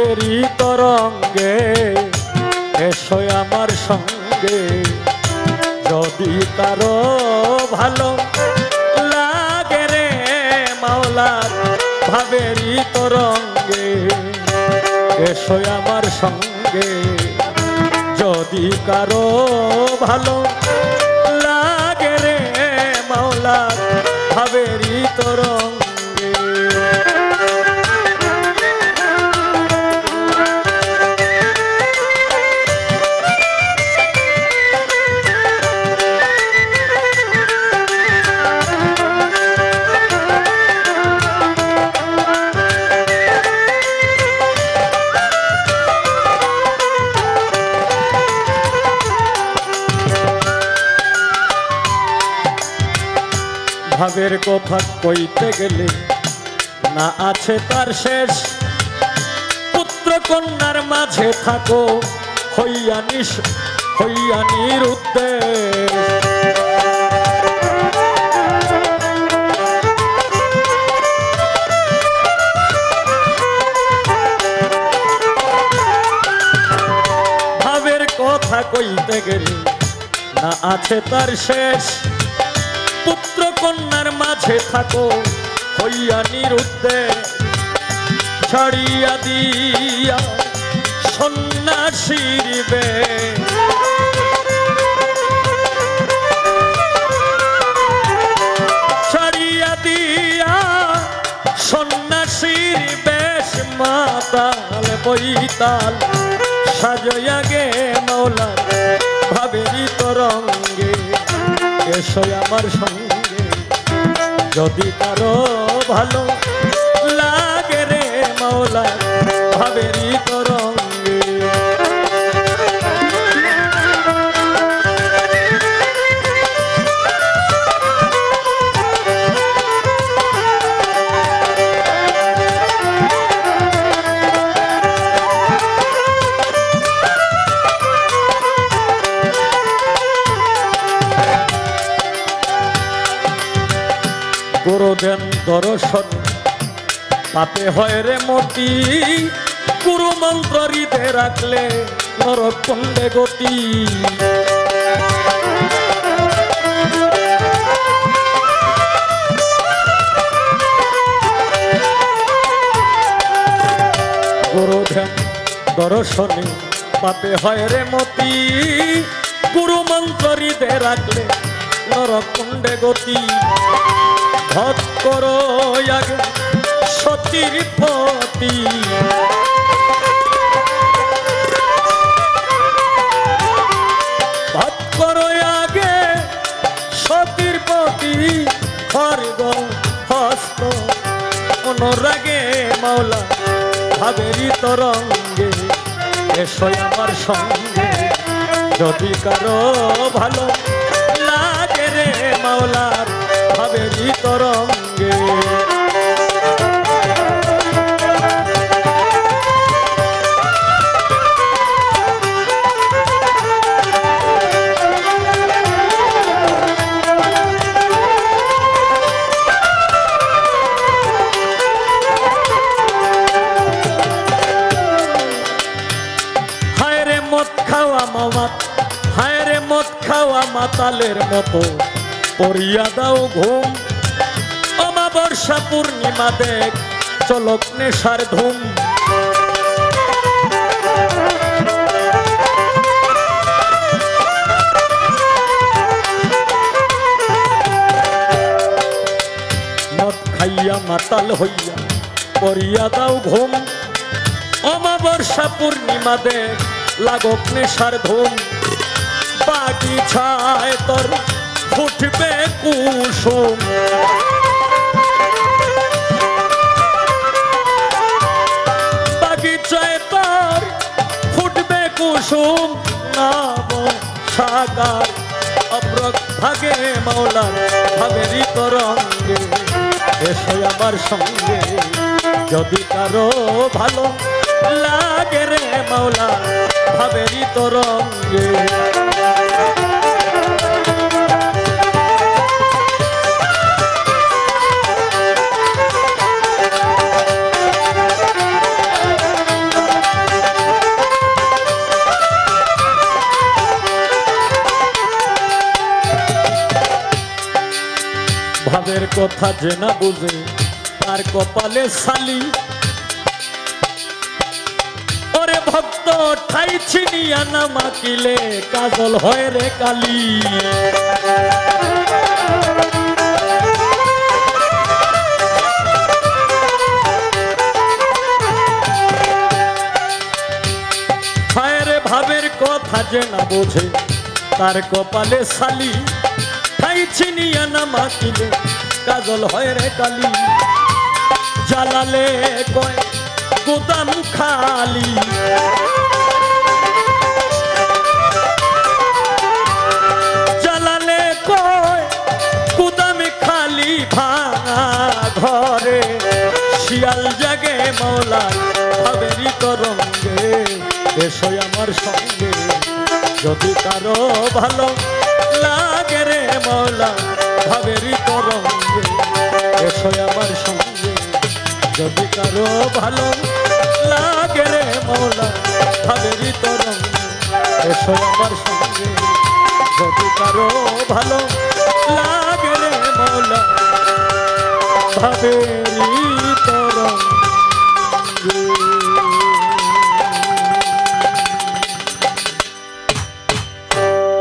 ভাবেরই তরঙ্গে, এসো আমার সঙ্গে। যদি কারও ভালো লাগে রে মাওলার ভাবেরই তরঙ্গে, এসো আমার সঙ্গে। যদি কারও ভালো লাগে রে মাওলার ভাবেরই তরঙ্গে। ভাবের কথা কইতে গেলে না আছে তার শেষ। পুত্র কন্যার মাঝে থাকো, হইয়া নিস, হইয়া নিরুদ্দেশ। কথা কইতে গেলে না আছে তার শেষ। কন্যার মাঝে থাকো, হইয়া নিরুদ্ধে ছাড়িয়া দিয়া সন্ন্যাসীর বে ছাড়িয়া দিয়া সন্ন্যাসীর বেশ মাতাল বইতাল সাজয়া গে মৌলা ভাবেরি তরঙ্গে এসো আমার সঙ্গে। যদি কারও ভালো লাগে রে মৌলা ভাবেরি তরঙ্গে দর্শন। পাপে হয় রে মতি গুরু মন্ত্র হৃদে রাখলে নরক কুণ্ডে গতি দর্শনে পাপে হয় রে মতি গুরু মন্ত্র হৃদে রাখলে নরক কুণ্ডে গতি। ভট করো আগে সতীর পতি। ভট করো আগে সতীর পতি, খর্গ, হস্ত, অনুরাগে মাওলা, ভাবেরি তরঙ্গে, এসো আমার সঙ্গে। যদি কারও ভালো মদ খাওয়া মামাত হায় মদ খাওয়া মাতালের মতো। পরিয়া দাও ঘুম। অমাবর্ষা পূর্ণিমা দেখ। চলক নেশার ধুম। খাইয়া মাতাল হইয়া। পরিয়া দাও ঘুম। অমাবর্ষা পূর্ণিমা দেখ। লাগক নেশার ধুম বাগিছায় তোর ফুটবে কুসুম। বাগিচায় তোর ফুটবে কুসুম। নাম সাকার অব্রক ভাগে মাওলা ভাবেরি তরঙ্গে। এসো আমার সঙ্গে, যদি কারও ভালো লাগে রে মাওলা ভাবেরই তরঙ্গে ভাবের কথা যে না বুঝে তার কপালে শালি ভক্ত ঠাই ছিনিয়া না মাকিলে, কাজল হয় রে কালী। যে না বোঝে, তার কপালে সালি ঠাই ছিনিয়া না মাকিলে, কাজল হয় রে কালী। জ্বালালে কয় খালি। জ্বালালে কয়, গুদামে খালি ভাঙা ঘরে শিয়াল জাগে মৌলার ভাবেরি তরঙ্গে। এসো আমার সঙ্গে, যদি কারও ভালো লাগে রে মৌলা ভাবেরি তরঙ্গে। এসো আমার সঙ্গে, যদি কারও ভালো লাগে রে মৌলা ভাবেরি তরঙ্গে। এসো আমার সঙ্গে, যদি কারও ভালো লাগে রে মৌলা ভাবেরি